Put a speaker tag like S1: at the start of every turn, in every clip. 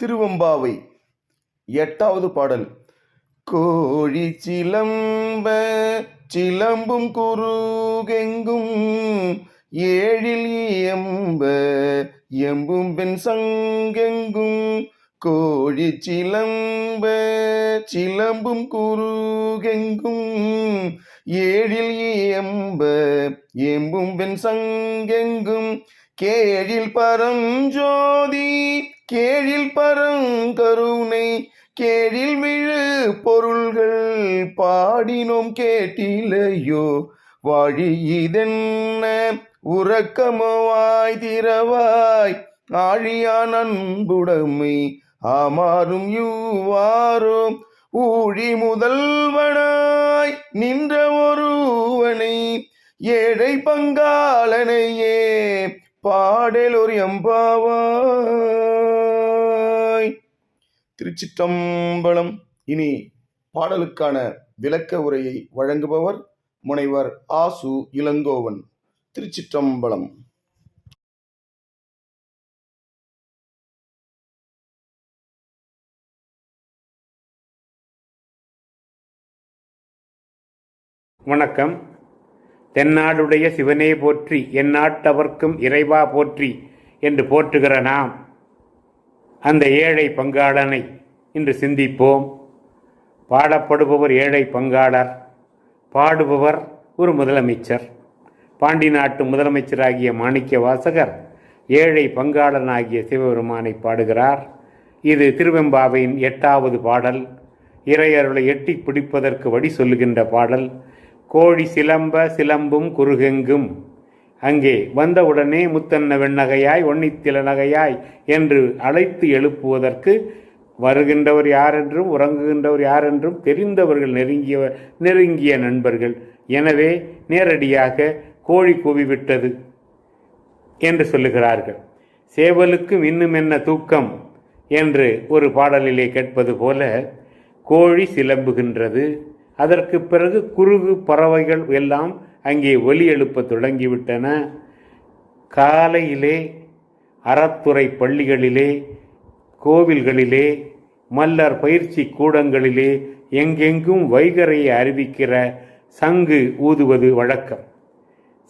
S1: திருவம்பாவை எட்டாவது பாடல் கோழி சிலம்ப சிலம்பும் குறுகெங்கும் ஏழில் எம்ப எம்பும் பெண் சங்கெங்கும் கோழி சிலம்ப சிலம்பும் குறுகெங்கும் ஏழில் எம்ப எம்பும் பெண் சங்கெங்கும் கேழில் பரஞ்சோதி கேழில் பரங்கருணை கேழில் விழு பொருள்கள் பாடினோம் கேட்டிலையோ வழி இதென்ன உறக்கமவாய் திரவாய் ஆழியான் அன்புடமை ஆமாறும் யூவாரும் ஊழி முதல்வனாய் நின்ற ஒருவனை ஏழை பங்காளனையே பாடலோர் எம்பாவா திருச்சிற்றம்பலம் இனி பாடலுக்கான விளக்க உரையை வழங்குபவர் முனைவர் ஆசு இளங்கோவன் திருச்சிற்றம்பலம்
S2: வணக்கம் தென்னாடுடைய சிவனே போற்றி என் நாட்டவர்க்கும் இறைவா போற்றி என்று போற்றுகிற நாம் அந்த ஏழை பங்காளனை இன்று சிந்திப்போம் பாடப்படுபவர் ஏழை பங்காளர் பாடுபவர் ஒரு முதலமைச்சர் பாண்டி நாட்டு முதலமைச்சராகிய மாணிக்க வாசகர் ஏழை பங்காளனாகிய சிவபெருமானை பாடுகிறார் இது திருவெம்பாவையின் எட்டாவது பாடல் இறையருளை எட்டி பிடிப்பதற்கு வழி சொல்லுகின்ற பாடல் கோழி சிலம்ப சிலம்பும் குறுகெங்கும் அங்கே வந்தவுடனே முத்தன்ன வெண்ணகையாய் ஒன்னித்தில நகையாய் என்று அழைத்து எழுப்புவதற்கு வருகின்றவர் யாரென்றும் உறங்குகின்றவர் யாரென்றும் தெரிந்தவர்கள் நெருங்கிய நெருங்கிய நண்பர்கள் எனவே நேரடியாக கோழி கூவிவிட்டது என்று சொல்லுகிறார்கள் சேவலுக்கும் இன்னும் என்ன தூக்கம் என்று ஒரு பாடலிலே கேட்பது போல கோழி சிலம்புகின்றது அதற்கு பிறகு குறுகு பறவைகள் எல்லாம் அங்கே ஒலி எழுப்ப தொடங்கிவிட்டன காலையிலே அறத்துறை பள்ளிகளிலே கோவில்களிலே மல்லர் பயிற்சி கூடங்களிலே எங்கெங்கும் வைகரையை அறிவிக்கிற சங்கு ஊதுவது வழக்கம்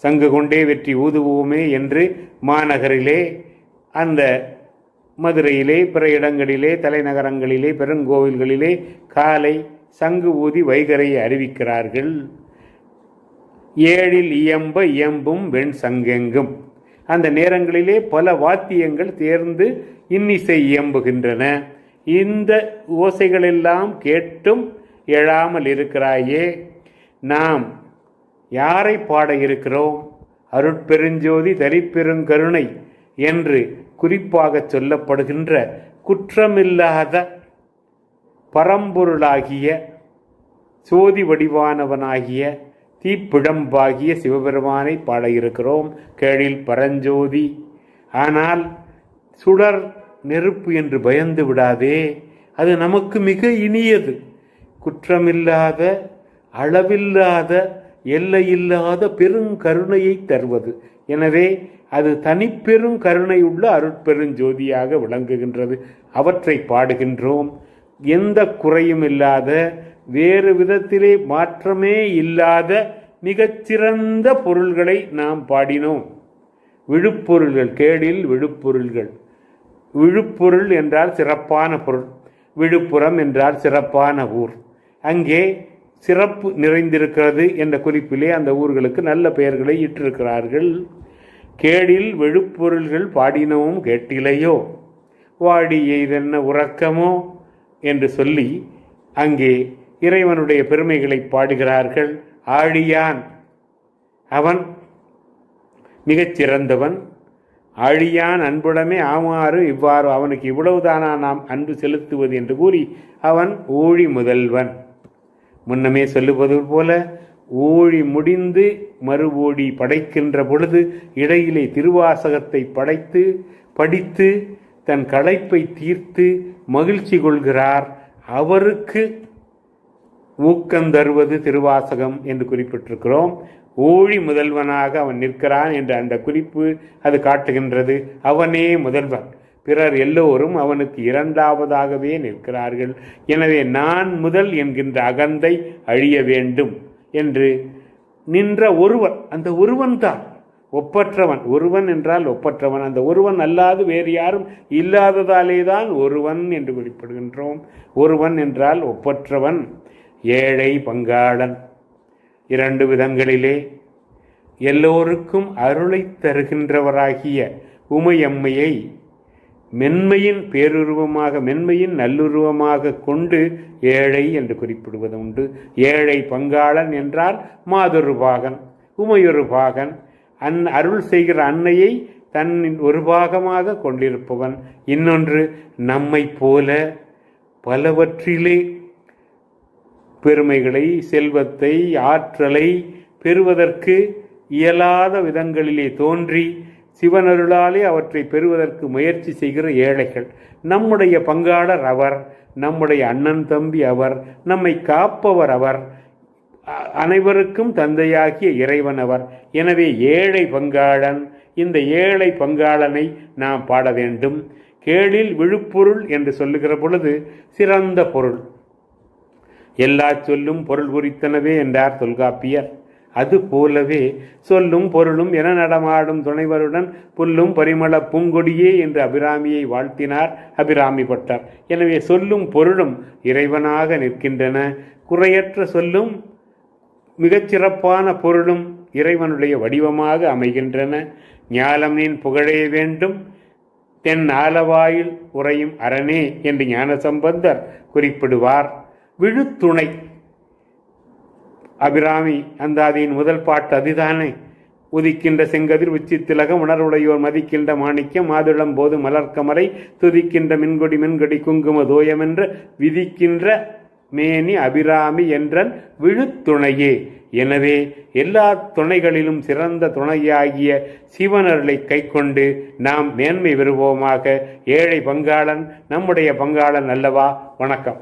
S2: சங்கு கொண்டே வெற்றி ஊதுவோமே என்று மாநகரிலே அந்த மதுரையிலே பிற இடங்களிலே தலைநகரங்களிலே பெருங்கோவில்களிலே காலை சங்கு ஊதி வைகரையை அறிவிக்கிறார்கள் ஏழில் இயம்ப இயம்பும் வெண் சங்கெங்கும் அந்த நேரங்களிலே பல வாத்தியங்கள் தேர்ந்து இன்னிசை இயம்புகின்றன இந்த ஓசைகளெல்லாம் கேட்டும் எழாமல் இருக்கிறாயே நாம் யாரை பாட இருக்கிறோம் அருட்பெருஞ்சோதி தரிப்பெருங்கருணை என்று குறிப்பாக சொல்லப்படுகின்ற குற்றமில்லாத பரம்பொருளாகிய சோதி வடிவானவனாகிய தீப்பிழம்பாகிய சிவபெருமானை பாட இருக்கிறோம் கேழில் பரஞ்சோதி ஆனால் சுடர் நெருப்பு என்று பயந்து விடாதே அது நமக்கு மிக இனியது குற்றமில்லாத அளவில்லாத எல்லையில்லாத பெருங்கருணையை தருவது எனவே அது தனிப்பெரும் கருணையுள்ள அருட்பெருஞ்சோதியாக விளங்குகின்றது அவற்றை பாடுகின்றோம் எந்த குறையும் இல்லாத வேறு விதத்திலே மாற்றமே இல்லாத மிகச்சிறந்த பொருள்களை நாம் பாடினோம் விழுப்பொருள்கள் கேடில் விழுப்பொருள்கள் விழுப்பொருள் என்றால் சிறப்பான பொருள் விழுப்புரம் என்றால் சிறப்பான ஊர் அங்கே சிறப்பு நிறைந்திருக்கிறது என்ற குறிப்பிலே அந்த ஊர்களுக்கு நல்ல பெயர்களை இட்டிருக்கிறார்கள் கேடில் வெழுப்பொருள்கள் பாடினவும் கேட்டிலையோ வாடி எய்தென்ன உறக்கமோ என்று சொல்லி அங்கே இறைவனுடைய பெருமைகளை பாடுகிறார்கள் ஆழியான் அவன் மிகச் சிறந்தவன் அழியான் அன்புடமே ஆமாறு இவ்வாறு அவனுக்கு இவ்வளவுதானா நாம் அன்பு செலுத்துவது என்று கூறி அவன் ஊழி முதல்வன் முன்னமே சொல்லுவது போல ஊழி முடிந்து ஓடி படைக்கின்ற பொழுது இடையிலே திருவாசகத்தை படைத்து படித்து தன் களைப்பை தீர்த்து மகிழ்ச்சி கொள்கிறார் அவருக்கு ஊக்கம் தருவது திருவாசகம் என்று குறிப்பிட்டிருக்கிறோம் ஊழி முதல்வனாக அவன் நிற்கிறான் என்ற அந்த குறிப்பு அது காட்டுகின்றது அவனே முதல்வன் பிறர் எல்லோரும் அவனுக்கு இரண்டாவதாகவே நிற்கிறார்கள் எனவே நான் முதல் என்கின்ற அகந்தை அழிய வேண்டும் என்று நின்ற ஒருவன் அந்த ஒருவன் தான் ஒப்பற்றவன் ஒருவன் என்றால் ஒப்பற்றவன் அந்த ஒருவன் அல்லாது வேறு யாரும் இல்லாததாலே தான் ஒருவன் என்று குறிப்பிடுகின்றோம் ஒருவன் என்றால் ஒப்பற்றவன் ஏழை பங்காளன் இரண்டு விதங்களிலே எல்லோருக்கும் அருளை தருகின்றவராகிய உமையம்மையை மென்மையின் பேருருவமாக மென்மையின் நல்லுருவமாக கொண்டு ஏழை என்று குறிப்பிடுவது உண்டு ஏழை பங்காளன் என்றால் மாதொரு பாகன் உமையொரு பாகன் அன் அருள் செய்கிற அன்னையை தன் ஒரு பாகமாக கொண்டிருப்பவன் இன்னொன்று நம்மை போல பலவற்றிலே பெருமைகளை செல்வத்தை ஆற்றலை பெறுவதற்கு இயலாத விதங்களிலே தோன்றி சிவனருளாலே அவற்றை பெறுவதற்கு முயற்சி செய்கிற ஏழைகள் நம்முடைய பங்காளர் அவர் நம்முடைய அண்ணன் தம்பி அவர் நம்மை காப்பவர் அவர் அனைவருக்கும் தந்தையாகிய இறைவன் அவர் எனவே ஏழை பங்காளன் இந்த ஏழை பங்காளனை நாம் பாட வேண்டும் கேளில் விழுப்பொருள் என்று சொல்லுகிற பொழுது சிறந்த பொருள் எல்லா சொல்லும் பொருள் குறித்தனவே என்றார் தொல்காப்பியர் அது போலவே சொல்லும் பொருளும் என நடமாடும் துணைவருடன் புல்லும் பரிமள பூங்கொடியே என்று அபிராமியை வாழ்த்தினார் அபிராமி பட்டார் எனவே சொல்லும் பொருளும் இறைவனாக நிற்கின்றன குறையற்ற சொல்லும் மிகச்சிறப்பான பொருளும் இறைவனுடைய வடிவமாக அமைகின்றன ஞாலம் நீன் புகழே வேண்டும் தென் ஆலவாயில் உறையும் அரணே என்று ஞானசம்பந்தர் குறிப்பிடுவார் விழுத்துணை அபிராமி அந்தாதியின் முதல் பாட்டு அதுதானே உதிக்கின்ற செங்கதிர் உச்சி திலகம் உணர்வுடையோர் மதிக்கின்ற மாணிக்கம் மாதுளம் போது மலர்க்கமலை துதிக்கின்ற மின்கொடி மின்கொடி குங்கும தோயமென்ற விதிக்கின்ற மேனி அபிராமி என்றன் விழுத்துணையே எனவே எல்லா துணைகளிலும் சிறந்த துணையாகிய கை கைக்கொண்டு நாம் மேன்மை பெறுவோமாக ஏழை பங்காளன் நம்முடைய பங்காளன் அல்லவா வணக்கம்